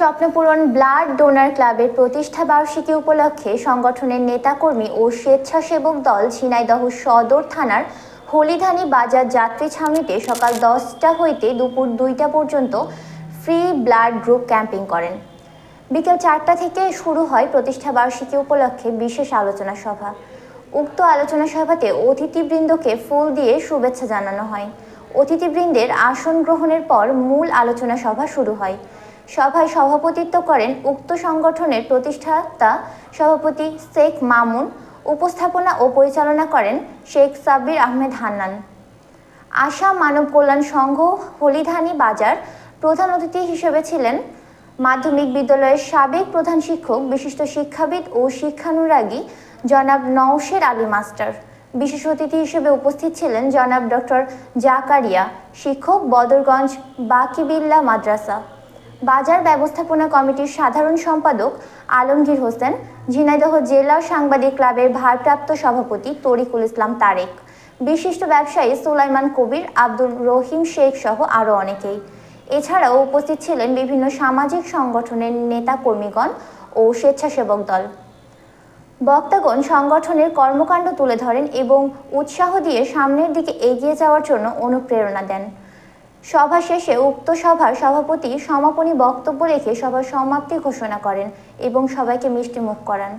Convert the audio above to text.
স্বপ্নপূরণ blood donor ক্লাবের প্রতিষ্ঠা বার্ষিকী উপলক্ষে সংগঠনের নেতাকর্মী ও স্বেচ্ছাসেবক দল ঝিনাইদহ সদর থানার হলিধানি বাজার যাত্রী ছাউনিতে সকাল দশটা হইতে দুপুর দুইটা পর্যন্ত ফ্রি ব্লাড গ্রুপ ক্যাম্পিং করেন। বিকেল চারটা থেকে শুরু হয় প্রতিষ্ঠা বার্ষিকী উপলক্ষে বিশেষ আলোচনা সভা। উক্ত আলোচনা সভাতে অতিথিবৃন্দকে ফুল দিয়ে শুভেচ্ছা জানানো হয়। অতিথিবৃন্দের আসন গ্রহণের পর মূল আলোচনা সভা শুরু হয়। সভায় সভাপতিত্ব করেন উক্ত সংগঠনের প্রতিষ্ঠাতা সভাপতি শেখ মামুন, উপস্থাপনা ও পরিচালনা করেন শেখ সাব্বির আহমেদ হান্নান। আশা মানব কল্যাণ সংঘ হলিধানি বাজার প্রধান অতিথি হিসেবে ছিলেন মাধ্যমিক বিদ্যালয়ের সাবেক প্রধান শিক্ষক, বিশিষ্ট শিক্ষাবিদ ও শিক্ষানুরাগী জনাব নওশের আলী মাস্টার। বিশেষ অতিথি হিসেবে উপস্থিত ছিলেন জনাব ডক্টর জাকারিয়া, শিক্ষক বদরগঞ্জ বাকিবিল্লা মাদ্রাসা। বাজার ব্যবস্থাপনা কমিটির সাধারণ সম্পাদক আলমগীর হোসেন, ঝিনাইদহ জেলা সাংবাদিক ক্লাবের ভারপ্রাপ্ত সভাপতি তরিকুল ইসলাম তারেক, বিশিষ্ট ব্যবসায়ী সুলাইমান কবির আব্দুল রহিম শেখ সহ আরও অনেকেই। এছাড়াও উপস্থিত ছিলেন বিভিন্ন সামাজিক সংগঠনের নেতা কর্মীগণ ও স্বেচ্ছাসেবক দল। বক্তাগণ সংগঠনের কর্মকাণ্ড তুলে ধরেন এবং উৎসাহ দিয়ে সামনের দিকে এগিয়ে যাওয়ার জন্য অনুপ্রেরণা দেন। সভা শেষে উক্ত সভার সভাপতি সমাপনী বক্তব্য রেখে সভার সমাপ্তি ঘোষণা করেন এবং সবাইকে মিষ্টি মুখ করান।